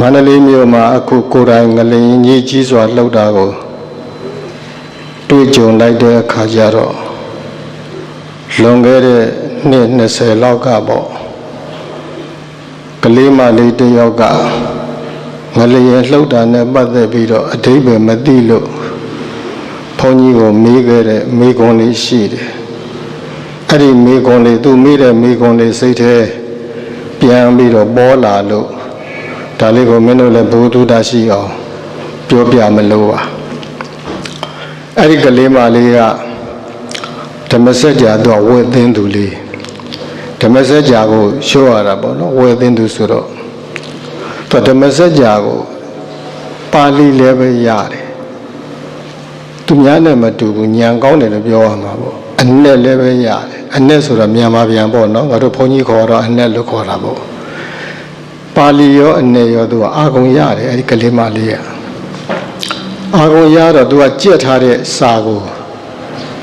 မန္တလေးမြို့မှာအခုကိုယ်တိုင်ငလျင်ကြီးကြီးစွာလှုပ်တာကိုတွေ့ကြုံလိုက်တဲ့အခါကျတော့လွန်ခဲ့တဲ့နှစ်20လောက်ကပေါ့ကလေးမလေးတစ်ယောက်ကငလျင်လှုပ်တာနဲ့ပတ်သက်ပြီးတော့အတိပ္ပယ်မသိလို့ဘုန်းကြီးကိုမေးခဲ့တဲ့မေးခွန်းလေးရှိတယ်အဲ့ဒီမေးခွန်းလေးသူမေးတဲ့မေးခွန်းလေးစိတ်ထဲပြန်ပြီးတော့ပေါ်လာလို့ ဒါလေးကိုမင်းတို့လည်းဘုသူတရှိအောင်ပြောပြမလို့ပါအဲ့ဒီကလေးမလေးကဓမ္မစကြာတော့ဝေသင်းသူလေးဓမ္မစကြာကိုရှိုးရတာပေါ့နော်ဝေသင်းသူဆိုတော့သူဓမ္မစကြာကိုပါဠိလည်းပဲရတယ်သူများနဲ့မတူဘူးညံကောင်းတယ်လို့ပြောရမှာပေါ့အနဲ့လည်းပဲရတယ်အနဲ့ဆိုတော့မြန်မာပြန်ပေါ့နော်ငါတို့ဘုန်းကြီးခေါ်တော့အနဲ့လို့ခေါ်တာပေါ့ ပါဠိရောအနေရောသူကအာဂုံရတယ်အဲဒီကလေးမလေးကအာဂုံရတော့သူကကြက်ထားတဲ့စာကို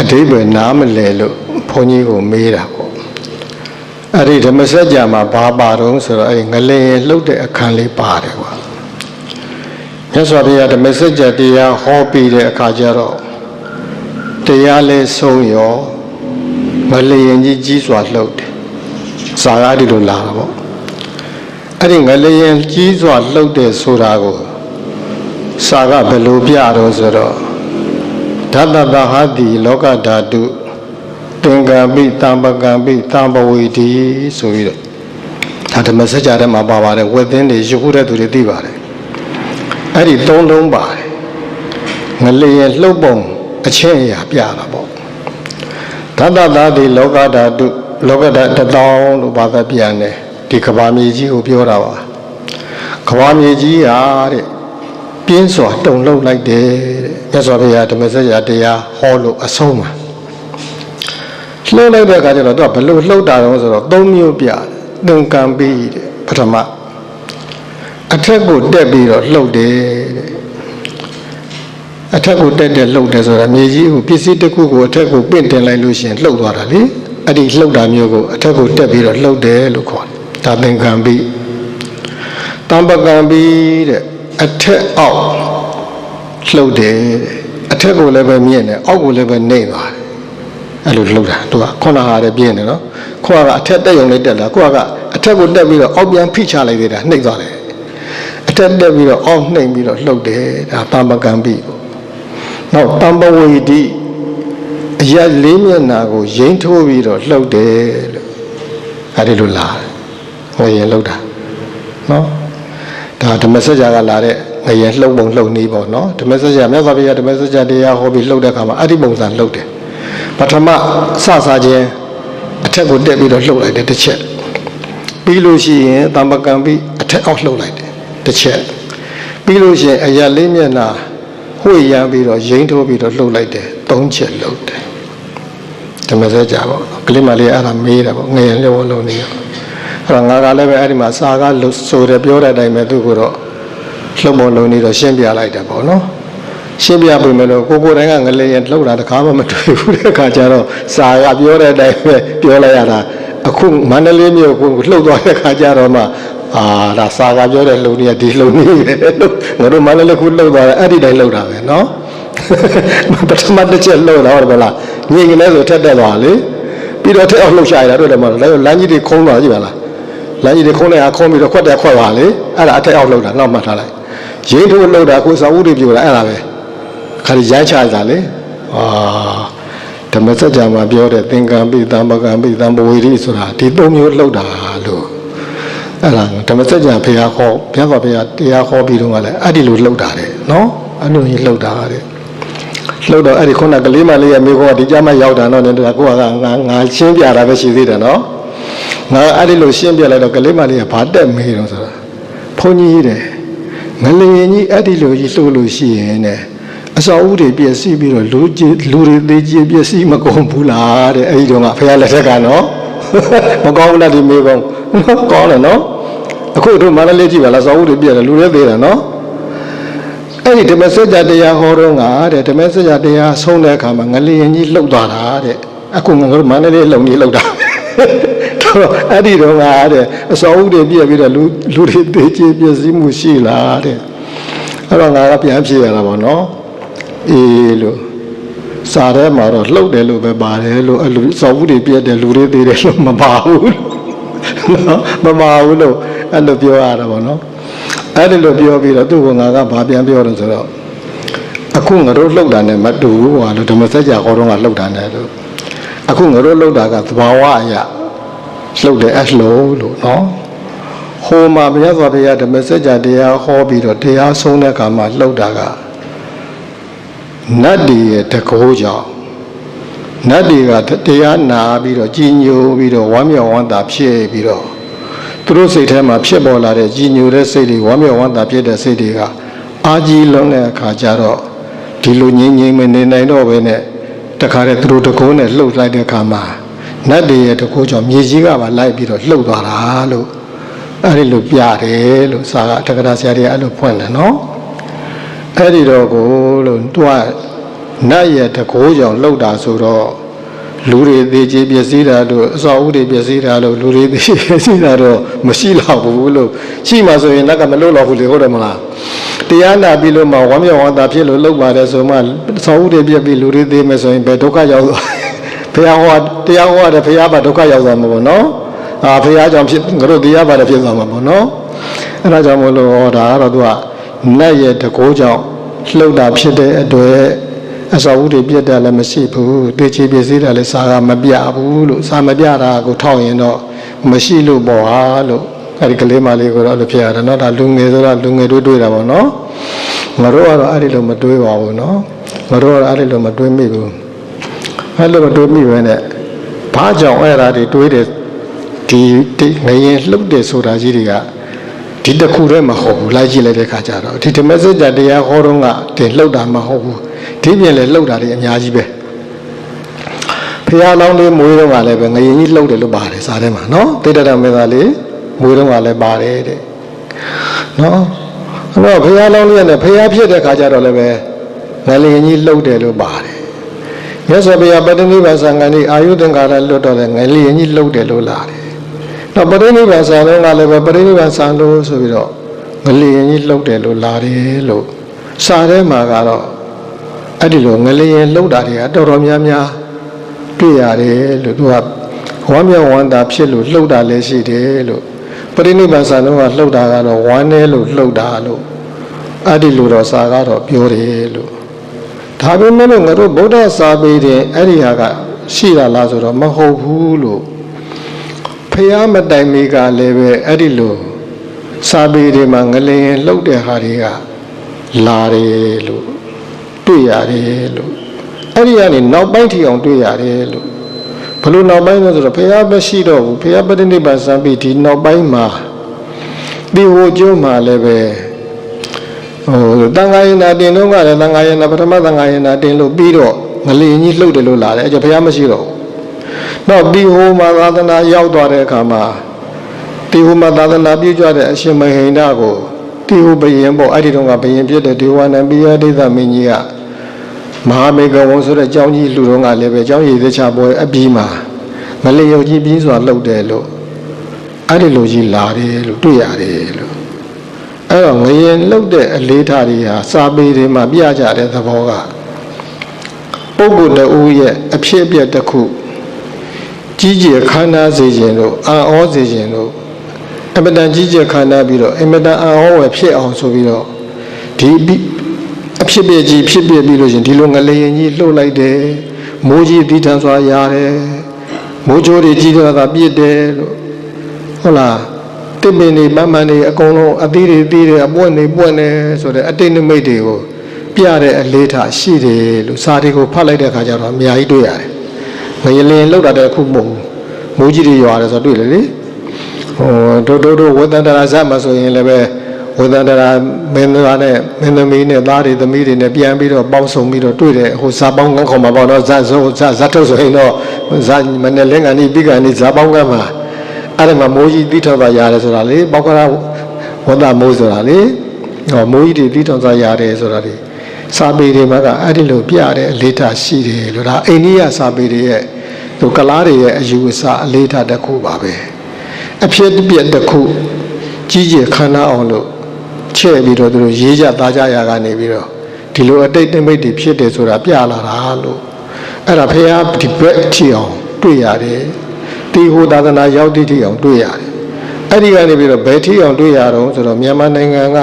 အတိပ္ပယ်နားမလဲလို့ဘုန်းကြီးကိုမေးတာပေါ့အဲ့ဒီဓမ္မစကြာမှာဘာပါတော့ဆိုတော့အဲ့ဒီငလင်လှုပ်တဲ့အခန်းလေးပါတယ်ကွာမြတ်စွာဘုရားဓမ္မစကြာတရားဟောပြီးတဲ့အခါကျတော့တရားလဲဆုံးရောငလျင်ကြီးကြီးစွာလှုပ်တယ်စာကားဒီလိုလာတာပေါ့ အဲ့ဒီငလျင်ကြီးစွာလှုပ်တဲ့ဆိုတာကိုစာကဘယ်လိုပြတော့ဆိုတော့ဓာတတဟာတိလောကဓာတုသင်္ကံပိတံပကံပိတံပဝေတိဆိုပြီးတော့ဒါဓမ္မစကြာထဲမှာပါပါတယ်ဝက်သင်းတွေရုပ်ခုတဲ့သူတွေသိပါတယ်အဲ့ဒီသုံးလုံးပါတယ်ငလျင်လှုပ်ပုံအချင်းအရာပြတာပေါ့ဓာတတတိလောကဓာတုလောကဓာတ်တစ်တောင်းလို့ဘာသာပြန်တယ် ဒီကဘာမြေကြီးကိုပြောတာပါကဘာမြေကြီးဟာတဲ့ပြင်းစွာတုံလှုပ်လိုက်တယ်တဲ့မြတ်စွာဘုရားဓမ္မစကြာတရားဟောလို့အဆုံးမှာလှုပ်လိုက်တဲ့အခါကျတော့သူကဘလို့လှုပ်တာတော့ဆိုတော့သုံးမျိုးပြတယ်သင်္ကံပိတဲ့ပထမအထက်ကိုတက်ပြီးတော့လှုပ်တယ်တဲ့အထက်ကိုတက်တက်လှုပ်တယ်ဆိုတာမြေကြီးကိုပစ္စည်းတစ်ခုကိုအထက်ကိုပင့်တင်လိုက်လို့ရှိရင်လှုပ်သွားတာလေအဲ့ဒီလှုပ်တာမျိုးကိုအထက်ကိုတက်ပြီးတော့လှုပ်တယ်လို့ခေါ်တယ် ဒါသင်္ကံပိတံပကံပိတဲ့အထက်အောက်လှုပ်တယ်တဲ့အထက်ကိုလည်းပဲမြင့်တယ်အောက်ကိုလည်းပဲနှိမ့်သွားတယ်အဲ့လိုလှုပ်တာသူကခုနဟာလည်းပြင်းတယ်နော်ခုနကအထက်တက်ရုံလေးတက်လာခုနကအထက်ကိုတက်ပြီးတော့အောက်ပြန်ဖိချလိုက်သေးတာနှိမ့်သွားတယ်အထက်တက်ပြီးတော့အောက်နှိမ့်ပြီးတော့လှုပ်တယ်ဒါတံပကံပိပေါ့နောက်တံပဝေတိအရက်လေးမျက်နာကို ရိမ့်ထိုးပြီးတော့လှုပ်တယ်လို့အဲ့ဒီလိုလာတယ် ငရင်လှုပ်တာနော်ဒါဓမ္မစကြာကလာတဲ့ငရင်လှုပ်ပုံလှုပ်နည်းပေါ့နော်ဓမ္မစကြာမြတ်စွာဘုရားဓမ္မစကြာတရားဟောပြီးလှုပ်တဲ့အခါမှာအဲ့ဒီပုံစံလှုပ်တယ်ပထမစစချင်းအထက်ကိုတက်ပြီးတော့လှုပ်လိုက်တယ်တစ်ချက်ပြီးလို့ရှိရင်တမ္ပကံပြီးအထက်အောက်လှုပ်လိုက်တယ်တစ်ချက်ပြီးလို့ရှိရင်အရက်လေးမျက်နာဝှေ့ရမ်းပြီးတော့ရိမ့်ထိုးပြီးတော့လှုပ်လိုက်တယ်သုံးချက်လှုပ်တယ်ဓမ္မစကြာပေါ့ကလေးမလေးအဲ့ဒါမေးတယ်ပေါ့ငရင်လျောလုံးနေရော အဲ့တော့ငါကလည်းပဲအဲ့ဒီမှာစာကားလို့ဆိုတယ်ပြောတဲ့အတိုင်းပဲသူကတော့လှုပ်ပေါ်လုံးနေတော့ရှင်းပြလိုက်တယ်ပေါ့နော်ရှင်းပြပြင်မယ်လို့ကိုကိုတိုင်းကငလေးရလှုပ်တာတခါမှမတွေ့ဘူးတဲ့အခါကျတော့စာကပြောတဲ့အတိုင်းပဲပြောလိုက်ရတာအခုမန္တလေးမြို့ကိုလှုပ်သွားတဲ့အခါကျတော့မှအာဒါစာကပြောတဲ့လှုပ်နေဒီလှုပ်နေပဲလို့ငါတို့မန္တလေးခုလှုပ်သွားတယ်အဲ့ဒီတိုင်းလှုပ်တာပဲနော်ပထမတစ်ချက်လှုပ်တာဟုတ်တယ်မလားငြိမ်ကလေးဆိုထက်တက်သွားလေပြီးတော့ထက်အောင်လှုပ်ရှာရတာတွေ့တယ်မလားလမ်းကြီးတွေခုံးသွားကြည့်ပါလား လမ်းကြီးတွေခုံးလိုက်အောင်ခုံးပြီးတော့ခွက်တက်ခွက်ပါလေအဲ့ဒါအထက်အောင်လှုပ်တာနောက်မှတ်ထားလိုက်ရင်းထိုးလှုပ်တာကိုစာဝုတွေပြိုတာအဲ့ဒါပဲခါရီရိုင်းချတာလေအာဓမ္မစကြာမှာပြောတဲ့သင်္ကံပိသံပကံပိသံပဝေရိဆိုတာဒီသုံးမျိုးလှုပ်တာလို့အဲ့ဒါဓမ္မစကြာဘုရားခေါ်ဘုရားကဘုရားတရားခေါ်ပြီးတော့ကလည်းအဲ့ဒီလိုလှုပ်တာတဲ့နော်အဲ့လိုကြီးလှုပ်တာတဲ့လှုပ်တော့အဲ့ဒီခုနကလေးမလေးရဲ့မိခေါ်ကဒီကြမ်းမရောက်တာတော့လည်းကိုကငါငါရှင်းပြတာပဲရှိသေးတယ်နော် ငါအဲ့ဒီလိုရှင်းပြလိုက်တော့ကလေးမလေးကဘာတက်မေးတော့ဆိုတာဘုန်းကြီးတဲ့ငလျင်ကြီးအဲ့ဒီလိုကြီးလှုပ်လို့ရှိရင်တဲ့အစောဦးတွေပြည့်စည်ပြီးတော့လူကြီးလူတွေသေးကြီးပြည့်စည်မကုန်ဘူးလားတဲ့အဲ့ဒီတော့ကဖခင်လက်ထက်ကနော်မကောင်းဘူးလားဒီမေးကောင်းကောင်းတယ်နော်အခုတို့မန္တလေးကြည့်ပါလားစောဦးတွေပြည့်တယ်လူတွေသေးတယ်နော်အဲ့ဒီဓမ္မစကြာတရားဟောတော့ငါတဲ့ဓမ္မစကြာတရားဆုံးတဲ့အခါမှာငလျင်ကြီးလှုပ်သွားတာတဲ့အခုငါတို့မန္တလေးလုံကြီးလှုပ်တာ ဒါအဲ့ဒီတော့ငါတဲ့အစောဦးတွေပြည့်ပြီးတော့လူလူတွေတေချေပြည့်စည်မှုရှိလားတဲ့အဲ့တော့ငါကပြန်ဖြေရတာပေါ့နော်အေးလို့စာထဲမှာတော့လှုပ်တယ်လို့ပဲပါတယ်လို့အဲ့လူအစောဦးတွေပြည့်တယ်လူတွေသေးတယ်လို့မပါဘူးနော်မပါဘူးလို့အဲ့လိုပြောရတာပေါ့နော်အဲ့ဒီလိုပြောပြီးတော့သူ့ကငါကဘာပြန်ပြောတော့ဆိုတော့အခုငါတို့လှုပ်တာနဲ့မတူဘူးဟာလို့ဓမ္မစကြာခေါ်တော့ကလှုပ်တာနဲ့လို့အခုငါတို့လှုပ်တာကသဘာဝအရာ လှုပ်တယ်အဲ့လိုလို့နော်ဟိုမှာဘုရားစွာဘုရားဓမ္မစကြာတရားဟောပြီးတော့တရားဆုံးတဲ့အခါမှာလှုပ်တာကနတ်ဒီရဲ့တကောကြောင့်နတ်တွေကတရားနာပြီးတော့ကြီးညိုပြီးတော့ဝမ်းမြောက်ဝမ်းသာဖြစ်ပြီးတော့သူတို့စိတ်ထဲမှာဖြစ်ပေါ်လာတဲ့ကြီးညိုတဲ့စိတ်တွေဝမ်းမြောက်ဝမ်းသာဖြစ်တဲ့စိတ်တွေကအာကြီးလုံးတဲ့အခါကျတော့ဒီလိုငြိမ်ငြိမ်မနေနိုင်တော့ဘဲနဲ့တခါတည်းသူတို့တကောနဲ့လှုပ်လိုက်တဲ့အခါမှာ နတ်တွေရဲ့တကောကြောင့်မြေကြီးကပါလိုက်ပြီးတော့လှုပ်သွားတာလို့အဲ့ဒီလိုပြတယ်လို့စာကတက္ကရာဆရာတွေအဲ့လိုဖွင့်တယ်နော်အဲ့ဒီတော့ကိုလို့သူကနတ်ရဲ့တကိုးကြောင့်လှုပ်တာဆိုတော့လူတွေသေးချေပျက်စီးတာလို့အစောအုပ်တွေပျက်စီးတာလို့လူတွေသေးချေပျက်စီးတာတော့မရှိတော့ဘူးလို့ရှိမှဆိုရင်နတ်ကမလှုပ်တော့ဘူးလေဟုတ်တယ်မလားတရားနာပြီးလို့မှဝမ်းမြောက်ဝမ်းသာဖြစ်လို့လှုပ်ပါတယ်ဆိုမှအစောအုပ်တွေပြက်ပြီးလူတွေသေးမယ်ဆိုရင်ဘယ်ဒုက္ခရောက်သွား ဘုရားဟောတရားဟောတယ်ဘုရားပါဒုက္ခရောက်သွားမှာပေါ့နော်အာဘုရားကြောင့်ဖြစ်ငါတို့တရားပါတယ်ဖြစ်သွားမှာပေါ့နော်အဲ့ဒါကြောင့်မလို့ဟောတာကတော့သူကနတ်ရဲ့တကိုးကြောင့်လှုပ်တာဖြစ်တဲ့အတွက်အစာဝုတွေပြတ်တာလည်းမရှိဘူးတေချေပြည့်စည်တာလည်းစာကမပြဘူးလို့စာမပြတာကိုထောက်ရင်တော့မရှိလို့ပေါ့ဟာလို့အဲဒီကလေးမလေးကိုတော့အဲ့လိုဖြစ်ရတယ်နော်ဒါလူငယ်ဆိုတော့လူငယ်တွေးတွေးတာပေါ့နော်ငါတို့ကတော့အဲ့ဒီလိုမတွေးပါဘူးနော်ငါတို့ကတော့အဲ့ဒီလိုမတွေးမိဘူး အဲ့လိုမတွေးမိပဲနဲ့ဘာကြောင့်အဲ့ဒါတွေတွေးတယ်ဒီဒီငရင်လှုပ်တယ်ဆိုတာကြီးတွေကဒီတစ်ခုတည်းမဟုတ်ဘူးလိုက်ကြည့်လိုက်တဲ့ခါကျတော့ဒီဓမ္မစကြာတရားဟောတော့ကတင်လှုပ်တာမဟုတ်ဘူးဒီပြင်လည်းလှုပ်တာတွေအများကြီးပဲဖះလောင်းလေးမွေးတော့ကလည်းပဲငရင်ကြီးလှုပ်တယ်လို့ပါတယ်စားထဲမှာနော်တိတ္တရမေသာလေးမွေးတော့ကလည်းပါတယ်တဲ့နော်အဲ့တော့ဖះလောင်းလေးကလည်းဖះဖြစ်တဲ့ခါကျတော့လည်းပဲငလျင်ကြီးလှုပ်တယ်လို့ပါတယ် မြတ်စွာဘုရားပတ္တိနိဗ္ဗာန်ဆံဃာนี่အာယုသင်္ကာရလွတ်တော့လည်းငလျင်ကြီးလှုပ်တယ်လို့လာတယ်တော့ပရိနိဗ္ဗာန်ဆံတော့ကလည်းပဲပရိနိဗ္ဗာန်ဆံလို့ဆိုပြီးတော့ငလျင်ကြီးလှုပ်တယ်လို့လာတယ်လို့စာထဲမှာကတော့အဲ့ဒီလိုငလျင်လှုပ်တာတွေကတော်တော်များများတွေ့ရတယ်လို့သူကဝမ်းမြောက်ဝမ်းသာဖြစ်လို့လှုပ်တာလည်းရှိတယ်လို့ပရိနိဗ္ဗာန်ဆံတော့ကလှုပ်တာကတော့ဝမ်းနေလို့လှုပ်တာလို့အဲ့ဒီလိုတော့စာကတော့ပြောတယ်လို့ ဒါပေမဲ့လို့ငါတို့ဗုဒ္ဓစာပေတဲ့အဲ့ဒီဟာကရှိတာလားဆိုတော့မဟုတ်ဘူးလို့ဖះမတိုင်မီကလည်းပဲအဲ့ဒီလိုစာပေတွေမှာငလျင်လှုပ်တဲ့ဟာတွေကလာတယ်လို့တွေ့ရတယ်လို့အဲ့ဒီကနေနောက်ပိုင်းထီအောင်တွေ့ရတယ်လို့ဘလို့နောက်ပိုင်းလဲဆိုတော့ဖះမရှိတော့ဘူးဖះပဋိနိဗ္ဗာန်စံပြီးဒီနောက်ပိုင်းမှာဒီဟိုကျိုးမှာလည်းပဲ ဟိုတန်ခါရင်နာတင်တော့ကလည်းတန်ခါရင်နာပထမတန်ခါရင်နာတင်လို့ပြီးတော့ငလျင်ကြီးလှုပ်တယ်လို့လာတယ်အဲ့ကျဖះမရှိတော့ဘူးနောက်ဒီဟိုမှာသာသနာရောက်သွားတဲ့အခါမှာဒီဟိုမှာသာသနာပြုကြတဲ့အရှင်မဟိန္ဒကိုဒီဟိုဘယင်ပေါ့အဲ့ဒီတော့ကဘယင်ဖြစ်တဲ့ဒေဝနံပိယဒိသမင်းကြီးကမဟာမေကဝံဆိုတဲ့ကျောင်းကြီးလူတော်ကလည်းပဲကျောင်းရည်သေးချပွဲအပြီးမှာမလျော်ကြီးပြီးစွာလှုပ်တယ်လို့အဲ့ဒီလိုကြီးလာတယ်လို့တွေ့ရတယ်လို့ အဲ့တော့ငရင်လှုပ်တဲ့အလေးထားတွေဟာစာပေတွေမှာပြကြတဲ့သဘောကပုဂ္ဂိုလ်တဦးရဲ့အဖြစ်အပျက်တစ်ခုကြီးကျယ်ခမ်းနားစေခြင်းတို့အာဩစေခြင်းတို့အမတန်ကြီးကျယ်ခမ်းနားပြီးတော့အမတန်အာဩဝယ်ဖြစ်အောင်ဆိုပြီးတော့ဒီအဖြစ်ပြကြီးဖြစ်ပြပြီးလို့ရှင်ဒီလိုငလျင်ကြီးလှုပ်လိုက်တယ်မိုးကြီးတီးထန်စွာရတယ်မိုးကြိုးတွေကြီးတော့တာပြစ်တယ်လို့ဟုတ်လား တစ်ပင်တွေမမှန်တွေအကုန်လုံးအသီးတွေသီးတွေအပွင့်တွေပွင့်တယ်ဆိုတဲ့အတိတ်နိမိတ်တွေကိုပြတဲ့အလေးထားရှိတယ်လို့စာတွေကိုဖတ်လိုက်တဲ့အခါကျတော့အများကြီးတွေ့ရတယ်ငရလင်လောက်တာတဲ့ခုမဟုတ်ဘူးမိုးကြီးတွေရွာတယ်ဆိုတော့တွေ့လေလေဟိုတို့တို့တို့ဝေသန္တရာဇတ်မှာဆိုရင်လည်းပဲဝေသန္တရာမင်းသားနဲ့မင်းသမီးနဲ့သားတွေသမီးတွေနဲ့ပြန်ပြီးတော့ပေါင်းစုံပြီးတော့တွေ့တယ်ဟိုဇာပေါင်းကန်းခေါ်မှာပေါ့နော်ဇတ်ဆိုဇတ်ဇတ်ထုတ်ဆိုရင်တော့ဇာမနဲ့လင်းကန်ဒီပြီးကန်ဒီဇာပေါင်းကန်းမှာ အဲ့ဒီမှာမိုးကြီးတိထောက်တာရတယ်ဆိုတာလေပေါက်ကရာဝန္တာမိုးဆိုတာလေဟောမိုးကြီးတွေတိထောက်တာရတယ်ဆိုတာလေစာပေတွေမှာကအဲ့ဒီလိုပြတဲ့အလေးထားရှိတယ်လို့ဒါအိန္ဒိယစာပေတွေရဲ့သူကလားတွေရဲ့အယူအဆအလေးထားတစ်ခုပါပဲအဖြစ်အပျက်တစ်ခုကြီးကျယ်ခမ်းနားအောင်လို့ချဲ့ပြီးတော့သူတို့ရေးကြသားကြရာကနေပြီးတော့ဒီလိုအတိတ်နိမိတ်တွေဖြစ်တယ်ဆိုတာပြလာတာလို့အဲ့ဒါဖះဒီဘက်ထီအောင်တွေ့ရတယ် တီဟိုသာသနာရောက်တိတိအောင်တွေ့ရတယ်အဲ့ဒီကနေပြီးတော့ဘယ်ထီအောင်တွေ့ရတော့ဆိုတော့မြန်မာနိုင်ငံက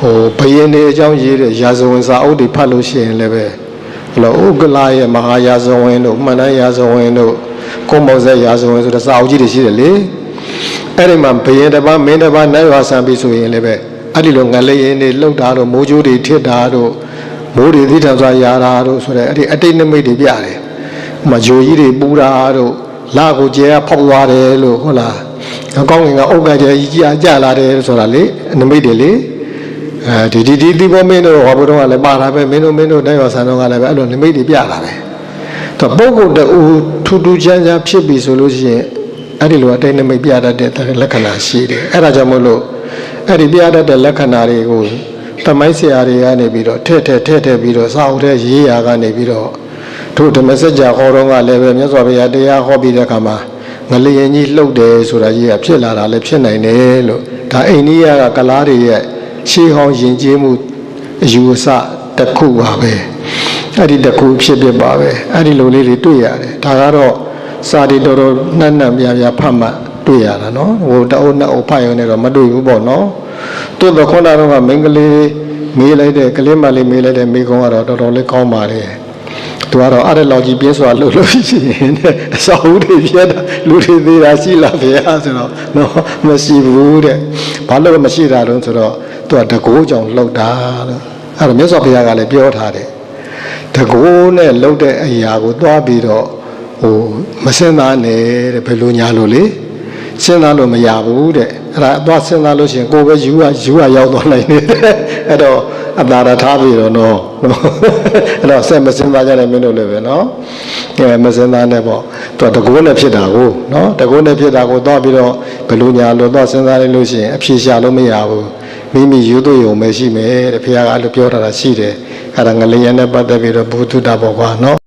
ဟိုဘယင်းနေအကြောင်းရေးတဲ့ရာဇဝင်စာအုပ်တွေဖတ်လို့ရှိရင်လည်းပဲဘလို့ဥက္ကလာရဲ့မဟာရာဇဝင်တို့မှန်တမ်းရာဇဝင်တို့ကိုမောဇက်ရာဇဝင်ဆိုတဲ့စာအုပ်ကြီးတွေရှိတယ်လေအဲ့ဒီမှာဘယင်တစ်ပါးမင်းတစ်ပါးနိုင်ရွာဆံပြီးဆိုရင်လည်းပဲအဲ့ဒီလိုငလေးရင်တွေလှုပ်တာတို့မိုးကြိုးတွေထစ်တာတို့မိုးတွေသီးထန်စွာရာတာတို့ဆိုတဲ့အဲ့ဒီအတိတ်နမိတ်တွေပြတယ်ဥပမာဂျိုကြီးတွေပူတာတို့ လာကိုကျဲကဖောက်သွားတယ်လို့ဟုတ်လားအကောင်းငင်ကအုတ်ကကျဲကြီးကြကြလာတယ်ဆိုတာလေနမိတ်တွေလေအဲဒီဒီဒီဒီဘောမင်းတို့ဟောဘုတော့ကလည်းပါတာပဲမင်းတို့မင်းတို့တိုက်ရောဆန်တော့ကလည်းပဲအဲ့လိုနိမိတ်တွေပြတာပဲတော့ပုဂ္ဂိုလ်တူထူးထူးချမ်းချမ်းဖြစ်ပြီဆိုလို့ရှိရင်အဲ့ဒီလိုအတိတ်နိမိတ်ပြတတ်တဲ့လက္ခဏာရှိတယ်အဲ့ဒါကြောင့်မို့လို့အဲ့ဒီပြတတ်တဲ့လက္ခဏာတွေကိုတမိုင်းဆရာတွေကနေပြီးတော့ထဲ့ထဲ့ထဲ့ထဲ့ပြီးတော့စာအုပ်ထဲရေးရာကနေပြီးတော့ တို့ဓမ္မစကြာဟောတော့ကလည်းပဲမြတ်စွာဘုရားတရားဟောပြီးတဲ့အခါမှာငလျင်ကြီးလှုပ်တယ်ဆိုတာကြီးကဖြစ်လာတာလည်းဖြစ်နိုင်တယ်လို့ဒါအိန္ဒိယကကလားတွေရဲ့ရှေးဟောင်းယဉ်ကျေးမှုအယူအဆတစ်ခုပါပဲအဲ့ဒီတစ်ခုဖြစ်ဖြစ်ပါပဲအဲ့ဒီလိုလေးတွေတွေ့ရတယ်ဒါကတော့စာတွေတော်တော်နှံ့နှံ့ပြပြဖတ်မှတွေ့ရတာနော်ဟိုတအုပ်နှစ်အုပ်ဖတ်ရုံနဲ့တော့မတွေ့ဘူးပေါ့နော်သူတော့ခုနကတော့မိန်းကလေးမေးလိုက်တဲ့ကလေးမလေးမေးလိုက်တဲ့မိကုံးကတော့တော်တော်လေးကောင်းပါလေ သူကတော့အဲ့ဒါလောက်ကြီးပြင်းစွာလှုပ်လို့ရှိရင်တဲ့အစာဦးတွေပြတ်တာလူတွေသေးတာရှိလားဗျာဆိုတော့နော်မရှိဘူးတဲ့ဘာလို့မရှိတာလဲဆိုတော့သူကတကိုးကြောင့်လှုပ်တာလို့အဲ့တော့မြတ်စွာဘုရားကလည်းပြောထားတယ်တကိုးနဲ့လှုပ်တဲ့အရာကိုသွားပြီးတော့ဟိုမစင်သားနဲ့တဲ့ဘယ်လိုညာလို့လေစဉ်းစားလို့မရဘူးတဲ့ အဲ့ဒါသွားစဉ်းစားလို့ရှိရင်ကိုယ်ပဲယူရယူရရောက်သွားနိုင်တယ်အဲ့တော့အတာရထားပြီတော့နော်အဲ့တော့ဆက်မစဉ်းစားကြတဲ့မင်းတို့လည်းပဲနော်အဲမစဉ်းစားနဲ့ပေါ့သူကတကိုးနဲ့ဖြစ်တာကိုနော်တကိုးနဲ့ဖြစ်တာကိုသွားပြီးတော့ဘယ်လိုညာလို့သွားစဉ်းစားလိုက်လို့ရှိရင်အဖြေရှာလို့မရဘူးမိမိယူသွရုံပဲရှိမယ်တဲ့ဖခင်ကအဲ့လိုပြောထားတာရှိတယ်အဲ့ဒါငလျင်နဲ့ပတ်သက်ပြီးတော့ဘုသူတ္တဘောကွာနော်